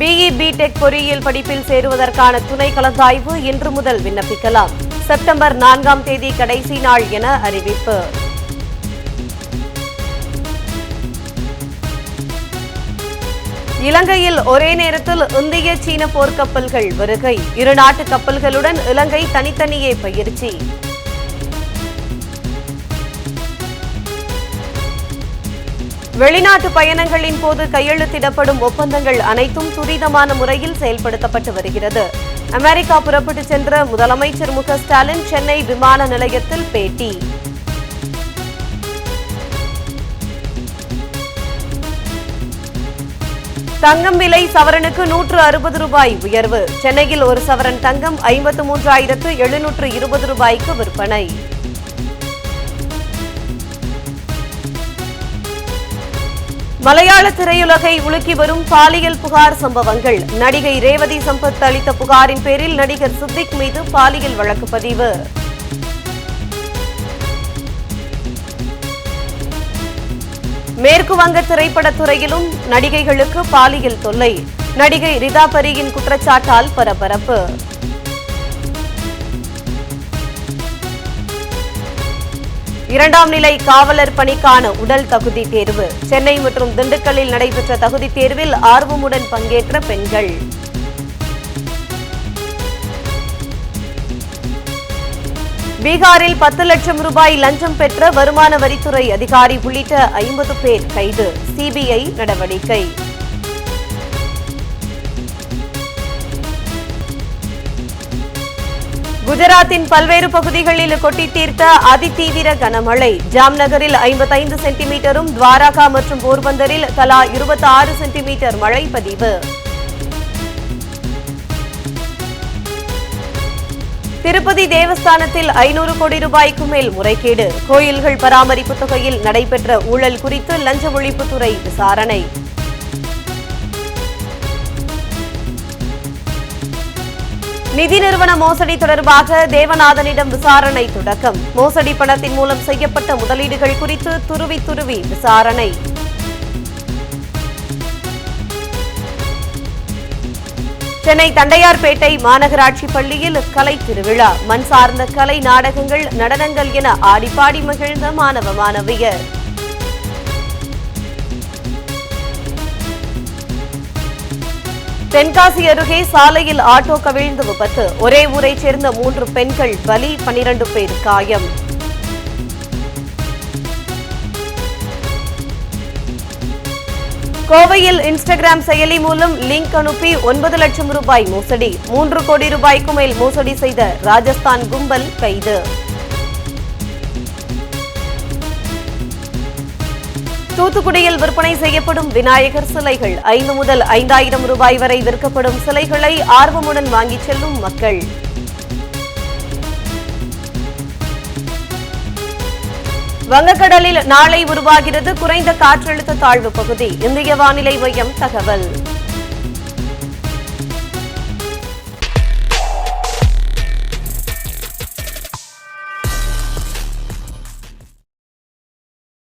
BE BTech பொறியியல் படிப்பில் சேருவதற்கான துணை கலந்தாய்வு இன்று முதல் விண்ணப்பிக்கலாம். செப்டம்பர் நான்காம் தேதி கடைசி நாள் என அறிவிப்பு. இலங்கையில் ஒரே நேரத்தில் இந்திய சீன போர்க்கப்பல்கள் வருகை. இரு நாட்டு கப்பல்களுடன் இலங்கை தனித்தனியே பயிற்சி. வெளிநாட்டு பயணங்களின் போது கையெழுத்திடப்படும் ஒப்பந்தங்கள் அனைத்தும் துரிதமான முறையில் செயல்படுத்தப்பட்டு வருகிறது. அமெரிக்கா புறப்பட்டு சென்ற முதலமைச்சர் மு ஸ்டாலின் சென்னை விமான நிலையத்தில் பேட்டி. தங்கம் விலை சவரனுக்கு நூற்று அறுபது ரூபாய் உயர்வு. சென்னையில் ஒரு சவரன் தங்கம் ஐம்பத்து மூன்றாயிரத்து எழுநூற்று இருபது ரூபாய்க்கு விற்பனை. மலையாள திரையுலகை உலுக்கி வரும் பாலியல் புகார் சம்பவங்கள். நடிகை ரேவதி சம்பத் அளித்த புகாரின் பேரில் நடிகர் சித்திக் மீது பாலியல் வழக்கு பதிவு. மேற்கு வங்க திரைப்படத் துறையிலும் நடிகைகளுக்கு பாலியல் தொல்லை. நடிகை ரிதா பரியின் குற்றச்சாட்டால் பரபரப்பு. இரண்டாம் நிலை காவலர் பணிக்கான உடல் தகுதி தேர்வு. சென்னை மற்றும் திண்டுக்கல்லில் நடைபெற்ற தகுதி தேர்வில் ஆர்வமுடன் பங்கேற்ற பெண்கள். பீகாரில் பத்து லட்சம் ரூபாய் லஞ்சம் பெற்ற வருமான வரித்துறை அதிகாரி உள்ளிட்ட ஐம்பது பேர் கைது. சிபிஐ நடவடிக்கை. குஜராத்தின் பல்வேறு பகுதிகளில் கொட்டி தீர்த்த அதிதீவிர கனமழை. ஜாம்நகரில் ஐம்பத்தைந்து சென்டிமீட்டரும் துவாரகா மற்றும் போர்பந்தரில் தலா இருபத்தி ஆறு சென்டிமீட்டர் மழை பதிவு. திருப்பதி தேவஸ்தானத்தில் ஐநூறு கோடி ரூபாய்க்கு மேல் முறைகேடு. கோயில்கள் பராமரிப்பு தொகையில் நடைபெற்ற ஊழல் குறித்து லஞ்ச ஒழிப்புத்துறை விசாரணை. நிதி நிறுவன மோசடி தொடர்பாக தேவநாதனிடம் விசாரணை தொடக்கம். மோசடி பணத்தின் மூலம் செய்யப்பட்ட முதலீடுகள் குறித்து துருவி துருவி விசாரணை. சென்னை தண்டையார்பேட்டை மாநகராட்சி பள்ளியில் கலை திருவிழா. மண் சார்ந்த கலை நாடகங்கள் நடனங்கள் என ஆடிப்பாடி மகிழ்ந்த மாணவ மாணவியர். தென்காசி அருகே சாலையில் ஆட்டோ கவிழ்ந்து விபத்து. ஒரே ஊரைச் சேர்ந்த மூன்று பெண்கள் பலி பனிரண்டு பேர் காயம். கோவையில் இன்ஸ்டாகிராம் செயலி மூலம் லிங்க் அனுப்பி ஒன்பது லட்சம் ரூபாய் மோசடி. மூன்று கோடி ரூபாய்க்கு மேல் மோசடி செய்த ராஜஸ்தான் கும்பல் கைது. தூத்துக்குடியில் விற்பனை செய்யப்படும் விநாயகர் சிலைகள். ஐந்து முதல் ஐந்தாயிரம் ரூபாய் வரை விற்கப்படும் சிலைகளை ஆர்வமுடன் வாங்கிச் செல்லும் மக்கள். வங்கக்கடலில் நாளை உருவாகிறது குறைந்த காற்றழுத்த தாழ்வு பகுதி. இந்திய வானிலை மையம் தகவல்.